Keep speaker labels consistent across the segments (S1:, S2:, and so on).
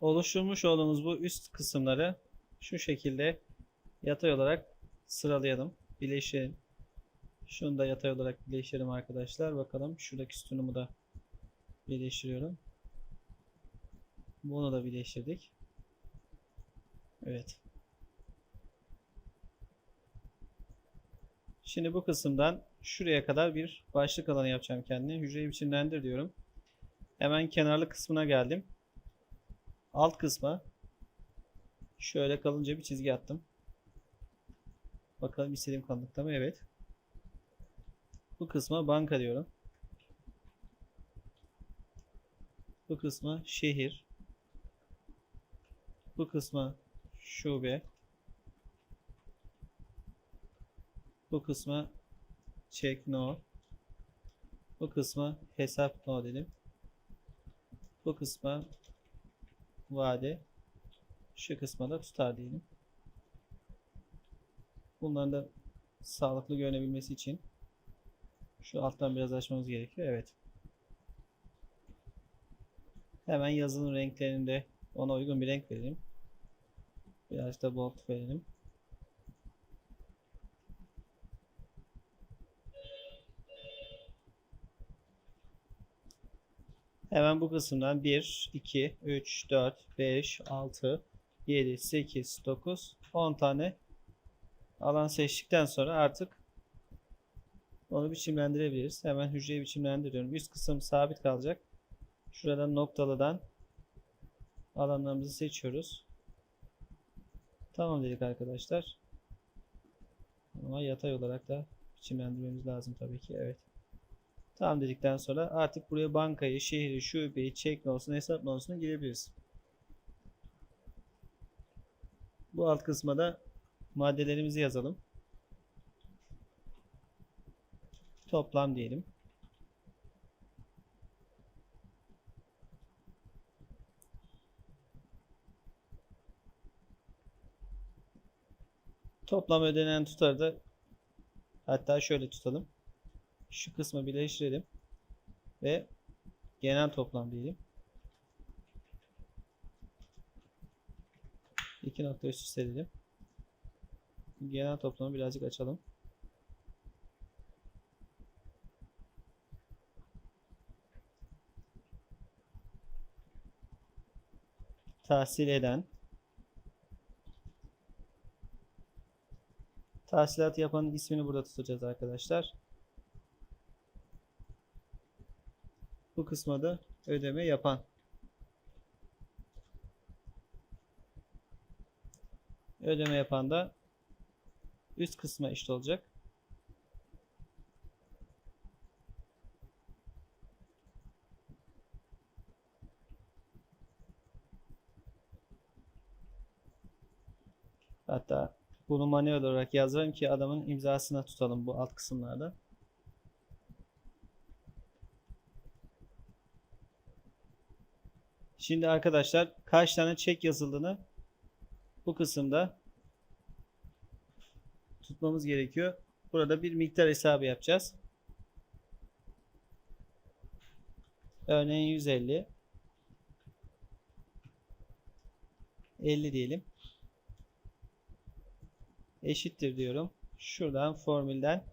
S1: oluşturmuş olduğumuz bu üst kısımları şu şekilde yatay olarak sıralayalım. Birleştirelim. Şunu da yatay olarak birleştirelim arkadaşlar. Bakalım şuradaki sütunumu da birleştiriyorum. Bunu da birleştirdik. Evet. Şimdi bu kısımdan şuraya kadar bir başlık alanı yapacağım kendine. Hücreyi biçimlendir diyorum. Hemen kenarlı kısmına geldim. Alt kısma şöyle kalınca bir çizgi attım. Bakalım istediğim kalınlıkta mı? Evet. Bu kısma banka diyorum. Bu kısma şehir. Bu kısma şube. Bu kısma check no. Bu kısma hesap no dedim. Bu kısma vade. Şu kısma tutar diyelim. Bunların da sağlıklı görünebilmesi için şu alttan biraz açmamız gerekiyor. Evet. Hemen yazının renklerinde ona uygun bir renk verelim. Biraz da bold verelim. Hemen bu kısımdan 1, 2, 3, 4, 5, 6, 7, 8, 9, 10 tane alan seçtikten sonra artık onu biçimlendirebiliriz. Hemen hücreyi biçimlendiriyorum. Üst kısım sabit kalacak. Şuradan noktalıdan alanlarımızı seçiyoruz. Tamam dedik arkadaşlar. Ama yatay olarak da biçimlendirmemiz lazım tabii ki. Evet. Tamam dedikten sonra artık buraya bankayı, şehri, şubeyi, çek olsun, hesap olsun girebiliriz. Bu alt kısma da maddelerimizi yazalım. Toplam diyelim. Toplam ödenen tutarı da hatta şöyle tutalım. Şu kısmı birleştirelim ve genel toplam diyelim. İki nokta üst üste edelim. Genel toplamı birazcık açalım. Tahsil eden Tahsilat yapanın ismini burada tutacağız arkadaşlar. Bu kısma da ödeme yapan. Ödeme yapan da üst kısma eşit olacak. Hatta bunu manuel olarak yazarım ki adamın imzasına tutalım bu alt kısımlarda. Şimdi arkadaşlar kaç tane çek yazıldığını bu kısımda tutmamız gerekiyor. Burada bir miktar hesabı yapacağız. Örneğin 150 50 diyelim. Eşittir diyorum. Şuradan formülden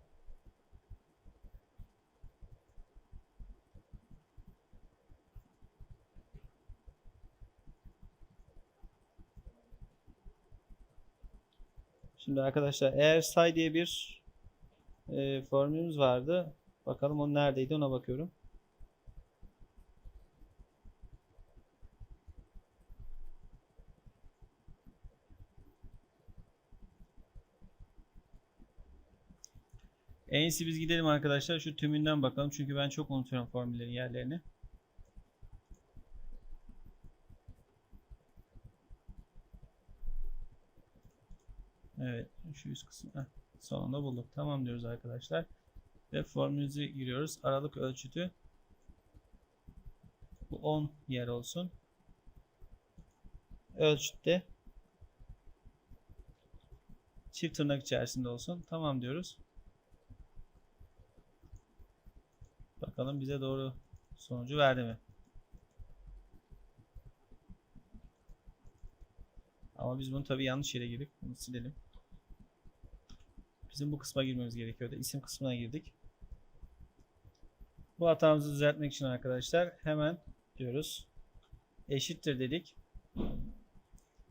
S1: Şimdi arkadaşlar eğer say diye bir e, formülümüz vardı. Bakalım o neredeydi ona bakıyorum. En iyisi biz gidelim arkadaşlar şu tümünden bakalım. Çünkü ben çok unutuyorum formüllerin yerlerini. Evet şu üst kısmı heh, sonunda bulduk. Tamam diyoruz arkadaşlar. Ve formülümüzü giriyoruz. Aralık ölçütü bu 10 yer olsun. Ölçütte çift tırnak içerisinde olsun. Tamam diyoruz. Bakalım bize doğru sonucu verdi mi? Ama biz bunu tabii yanlış yere girdik. Bunu silelim. Bizim bu kısma girmemiz gerekiyordu. İsim kısmına girdik. Bu hatamızı düzeltmek için arkadaşlar hemen diyoruz. Eşittir dedik.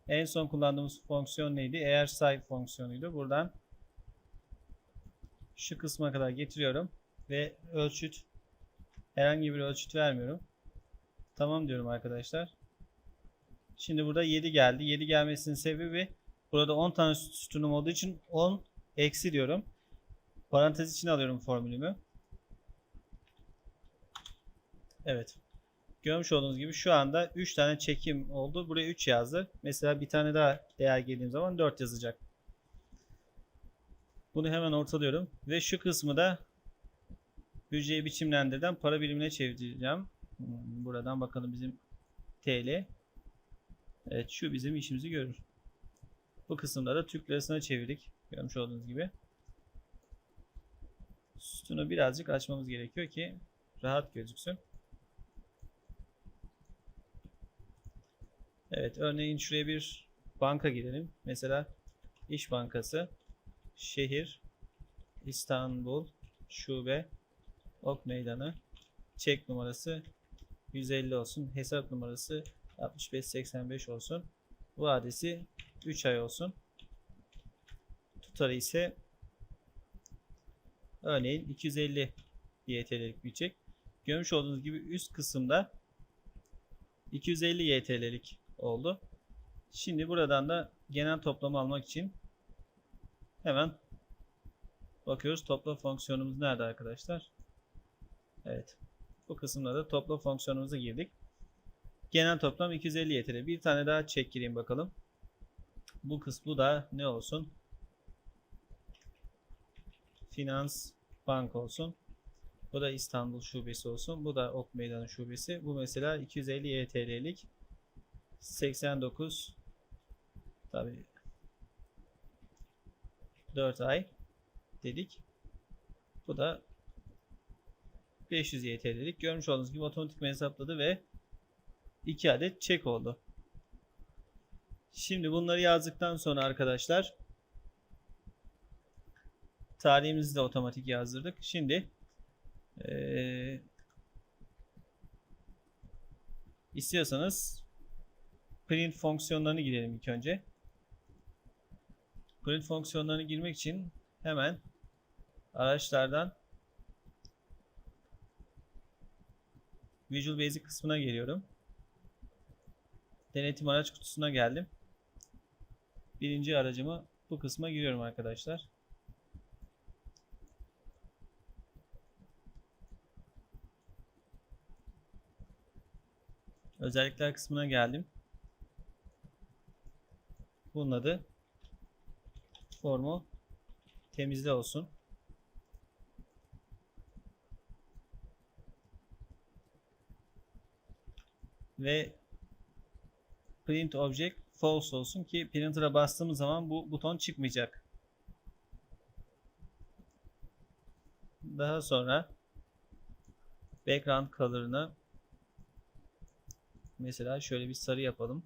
S1: En son kullandığımız fonksiyon neydi? Eğer say fonksiyonuydu. Buradan şu kısma kadar getiriyorum ve ölçüt herhangi bir ölçüt vermiyorum. Tamam diyorum arkadaşlar. Şimdi burada 7 geldi. 7 gelmesinin sebebi burada 10 tane sütunum olduğu için 10 eksi diyorum. Parantez içine alıyorum formülümü. Evet. Görmüş olduğunuz gibi şu anda 3 tane çekim oldu. Buraya 3 yazdı. Mesela bir tane daha değer girdiğim zaman 4 yazacak. Bunu hemen ortalıyorum. Ve şu kısmı da hücreyi biçimlendirden para birimine çevireceğim. Buradan bakalım bizim TL. Evet şu bizim işimizi görür. Bu kısımda da Türk lirasına çevirdik. Görmüş olduğunuz gibi. Sütunu birazcık açmamız gerekiyor ki rahat gözüksün. Evet örneğin şuraya bir banka girelim. Mesela İş Bankası Şehir İstanbul Şube Ok Meydanı Çek numarası 150 olsun. Hesap numarası 6585 olsun. Vadesi 3 ay olsun. Tutarı ise örneğin 250 YTL'lik bir çek. Görmüş olduğunuz gibi üst kısımda 250 YTL'lik oldu. Şimdi buradan da genel toplamı almak için hemen bakıyoruz. Toplam fonksiyonumuz nerede arkadaşlar? Evet. Bu kısımda da toplam fonksiyonumuza girdik. Genel toplam 250 YTL. Bir tane daha çek gireyim bakalım. Bu kısmı da ne olsun? Finans Bank olsun. Bu da İstanbul şubesi olsun. Bu da Ok Meydanı şubesi. Bu mesela 250 YTL'lik 89 tabi 4 ay dedik. Bu da 500 YTL'lik. Görmüş olduğunuz gibi otomatik hesapladı ve 2 adet çek oldu. Şimdi bunları yazdıktan sonra arkadaşlar tarihimizi de otomatik yazdırdık. Şimdi ee, istiyorsanız print fonksiyonlarını girelim ilk önce. Print fonksiyonlarını girmek için hemen araçlardan Visual Basic kısmına geliyorum. Denetim araç kutusuna geldim. Birinci aracımı bu kısma giriyorum arkadaşlar. Özellikler kısmına geldim. Bunun adı formu temizle olsun. Ve print object false olsun ki printer'a bastığımız zaman bu buton çıkmayacak. Daha sonra background color'ını mesela şöyle bir sarı yapalım.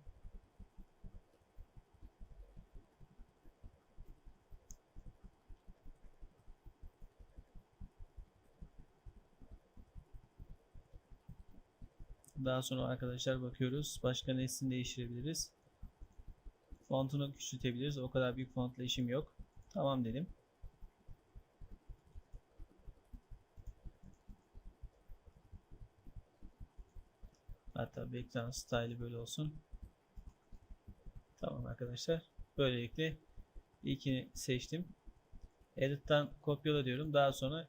S1: Daha sonra arkadaşlar bakıyoruz. Başka nesini değiştirebiliriz. Fontunu küçültebiliriz. O kadar büyük fontla işim yok. Tamam dedim. Hatta background style'i böyle olsun. Tamam arkadaşlar. Böylelikle ilkini seçtim. Edit'ten kopyala diyorum. Daha sonra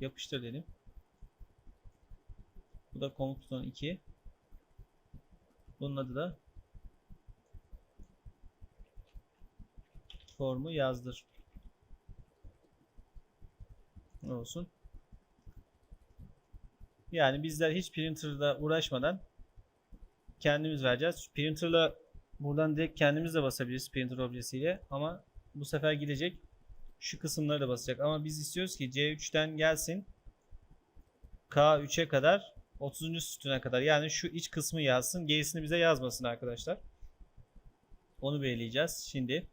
S1: yapıştır dedim. Bu da komut butonu 2. Bunun adı da formu yazdır. Ne olsun? Yani bizler hiç printer'da uğraşmadan kendimiz vereceğiz. Printer'la buradan direkt kendimiz de basabiliriz printer objesiyle ama bu sefer gidecek şu kısımları da basacak ama biz istiyoruz ki C3'ten gelsin K3'e kadar 30. sütuna kadar yani şu iç kısmı yazsın gerisini bize yazmasın arkadaşlar. Onu belirleyeceğiz şimdi.